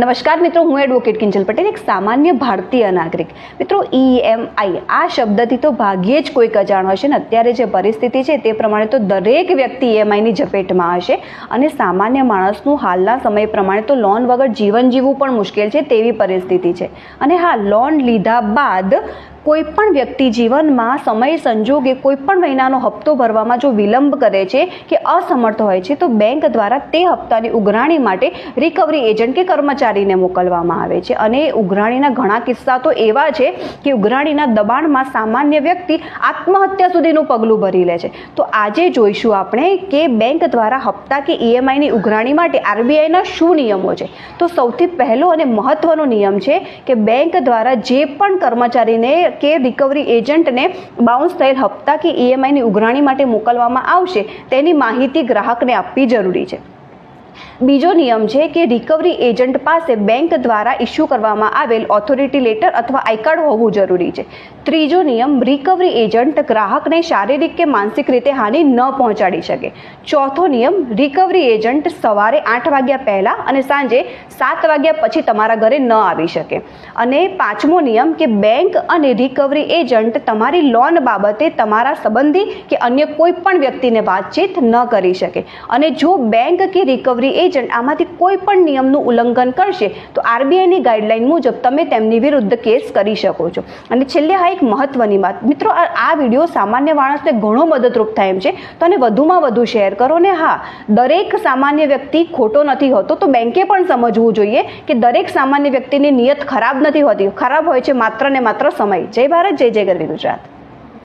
નમસ્કાર મિત્રો, હું એડવોકેટ કિંજલ પટેલ, એક સામાન્ય ભારતીય નાગરિક. મિત્રો ઈએમઆઈ આ શબ્દથી તો ભાગ્યે જ કોઈક અજાણ હશે ને, અત્યારે જે પરિસ્થિતિ છે તે પ્રમાણે તો દરેક વ્યક્તિ ઈએમઆઈની ઝપેટમાં હશે અને સામાન્ય માણસનું હાલના સમય પ્રમાણે તો લોન વગર જીવન જીવવું પણ મુશ્કેલ છે તેવી પરિસ્થિતિ છે. અને હા, લોન લીધા બાદ કોઈ પણ વ્યક્તિ જીવનમાં સમય, સંજોગે કોઈ પણ મહિનાનો હપ્તો ભરવામાં જો વિલંબ કરે છે કે અસમર્થ હોય છે, તો બેંક દ્વારા તે હપ્તાની ઉઘરાણી માટે રિકવરી એજન્ટ કે કર્મચારીને મોકલવામાં આવે છે. અને ઉઘરાણીના ઘણા કિસ્સા તો એવા છે કે ઉઘરાણીના દબાણમાં સામાન્ય વ્યક્તિ આત્મહત્યા સુધીનું પગલું ભરી લે છે. તો આજે જોઈશું આપણે કે બેંક દ્વારા હપ્તા કે ઈએમઆઈની ઉઘરાણી માટે આરબીઆઈના શું નિયમો છે. તો સૌથી પહેલો અને મહત્વનો નિયમ છે કે બેંક દ્વારા જે પણ કર્મચારીને કે રિકવરી એજન્ટને બાઉન્સ થયેલ હપ્તા કે ઈએમઆઈની ઉઘરાણી માટે મોકલવામાં આવશે તેની માહિતી ગ્રાહકને આપવી જરૂરી છે. બીજો નિયમ છે કે રિકવરી એજન્ટ પાસે બેંક દ્વારા ઇસ્યુ કરવામાં આવેલ ઓથોરિટી લેટર અથવા આઈ કાર્ડ હોવું જરૂરી છે. ત્રીજો નિયમ રિકવરી એજન્ટ ગ્રાહકને શારીરિક કે માનસિક રીતે હાનિ ન પહોંચાડી શકે. ચોથો નિયમ રિકવરી એજન્ટ સવારે આઠ વાગ્યા પહેલાં અને સાંજે સાત વાગ્યા પછી તમારા ઘરે ન આવી શકે. અને પાંચમો નિયમ કે બેંક અને રિકવરી એજન્ટ તમારી લોન બાબતે તમારા સંબંધી કે અન્ય કોઈ પણ વ્યક્તિને વાતચીત ન કરી શકે. અને જો બેંક કે રિકવરી એજન્ટ આમાંથી કોઈ પણ નિયમનું ઉલ્લંઘન કરશે, તો આરબીઆઈની ગાઈડલાઈન મુજબ તમે તેમની વિરુદ્ધ કેસ કરી શકો છો. અને છેલ્લે આ એક મહત્વની વાત. મિત્રો આ વીડિયો સામાન્ય માણસને ઘણો મદદરૂપ થાય એમ છે. તો આને વધુમાં વધુ શેર કરો ને હા, દરેક સામાન્ય વ્યક્તિ ખોટો નથી હોતો, તો બેંકે પણ સમજવું જોઈએ કે દરેક સામાન્ય વ્યક્તિની નિયત ખરાબ નથી હોતી. ખરાબ હોય છે માત્ર ને માત્ર સમય. જય ભારત, જય જય ગરવી ગુજરાત.